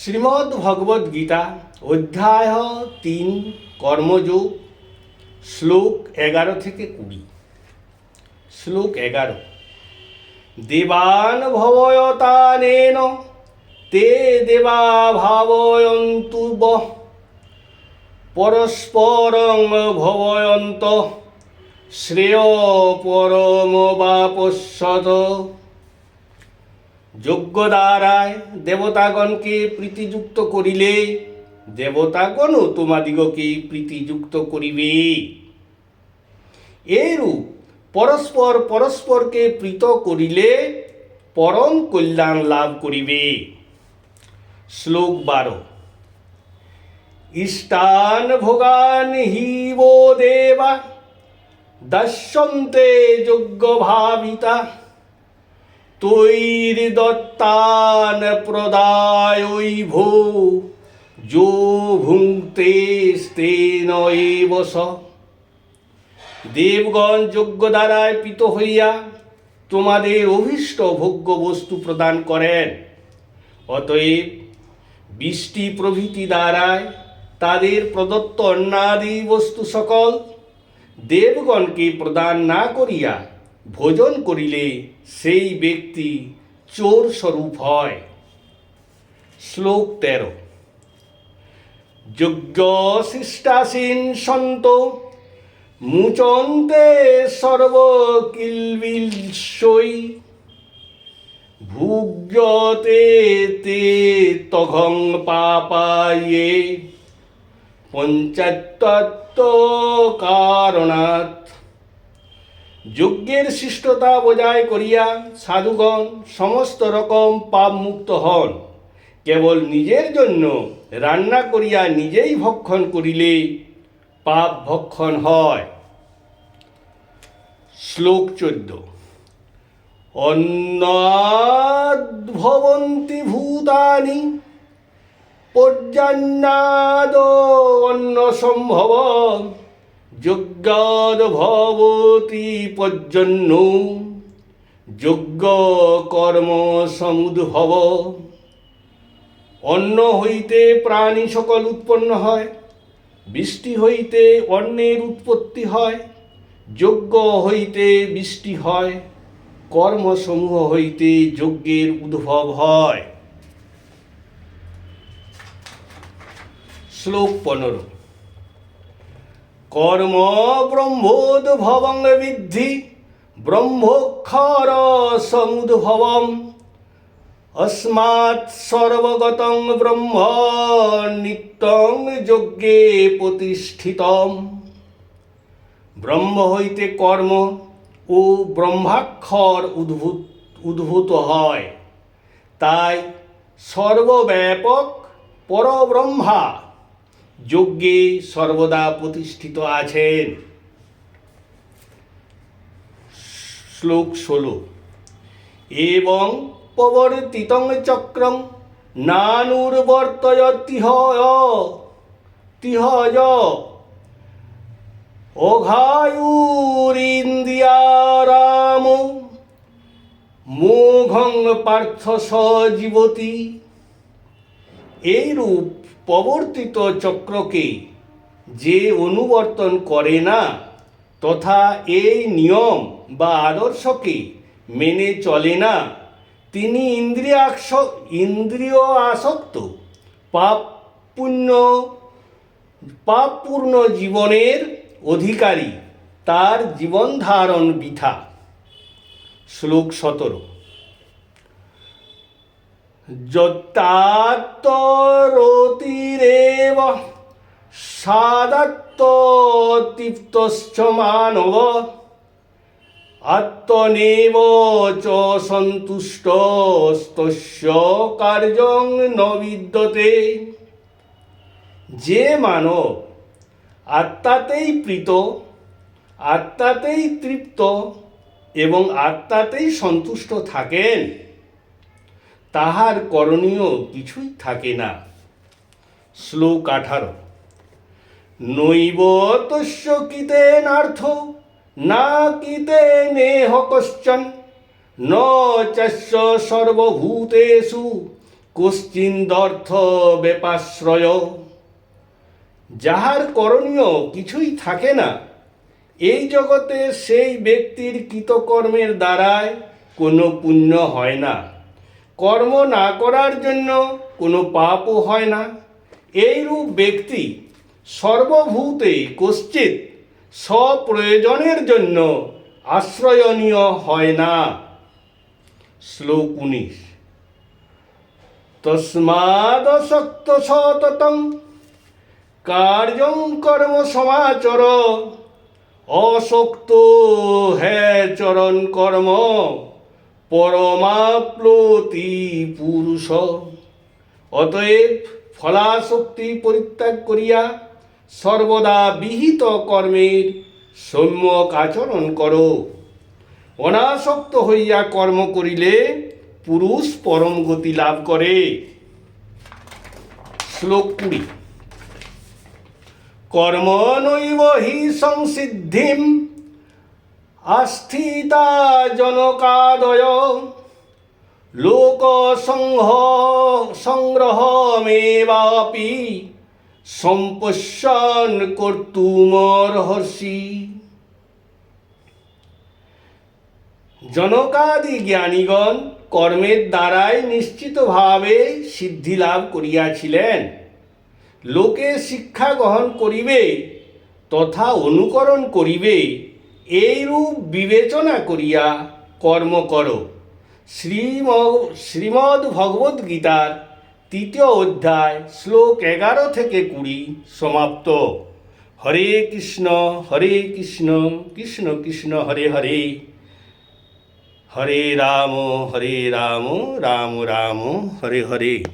শ্রীমদ্ ভগবদ গীতা অধ্যায় তিন, কর্মযোগ, শ্লোক এগারো থেকে কুড়ি। শ্লোক এগারো। দেবান ভবয়তানেন, তে দেবা ভাবয়ন্তু বহ পরস্পরং ভবয়ন্ত, শ্রেয় পরম বাপস্যত যোগ্য দ্বারায় দেবতাগণকে প্রীতিযুক্ত করিলে, দেবতাগণও তোমাদিগকে প্রীতিযুক্ত করিবে। এরূপ পরস্পর পরস্পরকে প্রীত করিলে পরম কল্যাণ লাভ করিবে। শ্লোক বারো। ইষ্টান ভোগান হিব দেবা দশ্যন্তে ভাবিতা। তৈর দত্তান প্রদায়ৈ ভো যো ভুঙ্ক্তে স্তেন এব স দেবগণ যোগ্য দ্বারায় পিত হইয়া তোমাদের অভীষ্ট ভোগ্য বস্তু প্রদান করেন। অতএব বৃষ্টি প্রভৃতি দ্বারায় তাদের প্রদত্ত অন্নাদি বস্তু সকল দেবগণকে প্রদান না করিয়া ভোজন করিলে সেই ব্যক্তি চোর স্বরূপ হয়। শ্লোক তেরো। যজ্ঞ শিষ্টাসীন সন্ত, মুচন্তে সর্বকিলবিলসই ভুজ্যতে তে তঘং পাপায়ে পঞ্চাত্তত্ব কারণাৎ যজ্ঞের শিষ্টতা বজায় করিয়া সাধুগণ সমস্ত রকম পাপ মুক্ত হন। কেবল নিজের জন্য রান্না করিয়া নিজেই ভক্ষণ করিলে পাপ ভক্ষণ হয়। শ্লোক চোদ্দ। অন্নাদ্ভবন্তি ভূতানি পর্যান্নাদ অন্ন সম্ভব যজ্ঞাদ ভবতি পর্জন্য যজ্ঞ কর্ম সমুদ্ভব অন্ন হইতে প্রাণী সকল উৎপন্ন হয়, বৃষ্টি হইতে অন্নের উৎপত্তি হয়, যজ্ঞ হইতে বৃষ্টি হয়, কর্মসমূহ হইতে যজ্ঞের উদ্ভব হয়। শ্লোক পনেরো। কর্ম ব্রহ্মোদ্ভবং বিদ্ধি, ব্রহ্মোক্ষর সমুদ্ভবম। অস্মাৎ সর্বগতং ব্রহ্ম নিত্যং যজ্ঞে প্রতিষ্ঠিতম। ব্রহ্ম হইতে কর্ম ও ব্রহ্মাক্ষর উদ্ভূত উদ্ভূত হয়। তাই সর্বব্যাপক পরব্রহ্মা যজ্ঞে সর্বদা প্রতিষ্ঠিত আছেন। শ্লোক ষোলো। এবং প্রবর্তিতং চক্রং নানুর্বর্তয় তিহ তিহজ অঘায়ুরিন্দিয়ারাম মোঘং পার্থ সজীবতী। এইরূপ প্রবর্তিত চক্রকে যে অনুবর্তন করে না, তথা এই নিয়ম বা আদর্শকে মেনে চলে না, তিনি ইন্দ্রিয়াক্ষ ইন্দ্রিয় আসক্ত পাপ পুণ্য পাপপূর্ণ জীবনের অধিকারী, তার জীবন ধারণ বৃথা। শ্লোক সতেরো। যত্তাত্তরতিরেব সাদাত্তৃপ্তশ্চ মানব আত্মনেব চ সন্তুষ্টস্তস্য কার্যং ন বিদ্যতে। যে মানব আত্মাতেই প্রীত, আত্মাতেই তৃপ্ত এবং আত্মাতেই সন্তুষ্ট থাকেন তাহার করণীয় কিছুই থাকে না। শ্লোক আঠারো। নৈব তস্য কিতেনার্থ না কিতে নেহ কশ্চন, ন চাস্য সর্বভূতেষু কশ্চিন্দর্থ বেপাশ্রয়। যাহার করণীয় কিছুই থাকে না, এই জগতে সেই ব্যক্তির কৃতকর্মের দ্বারায় কোনো পুণ্য হয় না। কর্ম না করার জন্য কোনো পাপও হয় না। এইরূপ ব্যক্তি সর্বভূতে কশ্চিৎ, স্বপ্রয়োজনের জন্য আশ্রয়নীয় হয় না। শ্লোক উনিশ। তস্মাদসক্ত সততং কার্যং কর্ম সমাচর অশক্ত হ্যাঁ চরণ কর্ম। পরমাপ্লতি পুরুষ। অতএব ফলাশক্তি পরিত্যাগ করিয়া সর্বদা বিহিত কর্মের সম্যক আচরণ করো। অনাসক্ত হইয়া কর্ম করিলে পুরুষ পরম গতি লাভ করে। শ্লোক কুড়ি। কর্মনৈব হি সংসিদ্ধিম আস্থিতা জনকাদয় লোক লোকসংহ সংগ্রহমেবাপি সম্পশ্যন কর্তুমর্হসি জনকাদি জ্ঞানীগণ কর্মের দ্বারাই নিশ্চিতভাবে সিদ্ধি লাভ করিয়াছিলেন। লোকে শিক্ষা গ্রহণ করিবে তথা অনুকরণ করিবে এইরূপ বিবেচনা করিয়া কর্ম করো। শ্রীম শ্রীমদ্ ভগবদ্ গীতার তৃতীয় অধ্যায়, শ্লোক এগারো থেকে কুড়ি সমাপ্ত। হরে কৃষ্ণ হরে কৃষ্ণ কৃষ্ণ কৃষ্ণ, হরে হরে। হরে রাম হরে রাম রাম রাম, হরে হরে।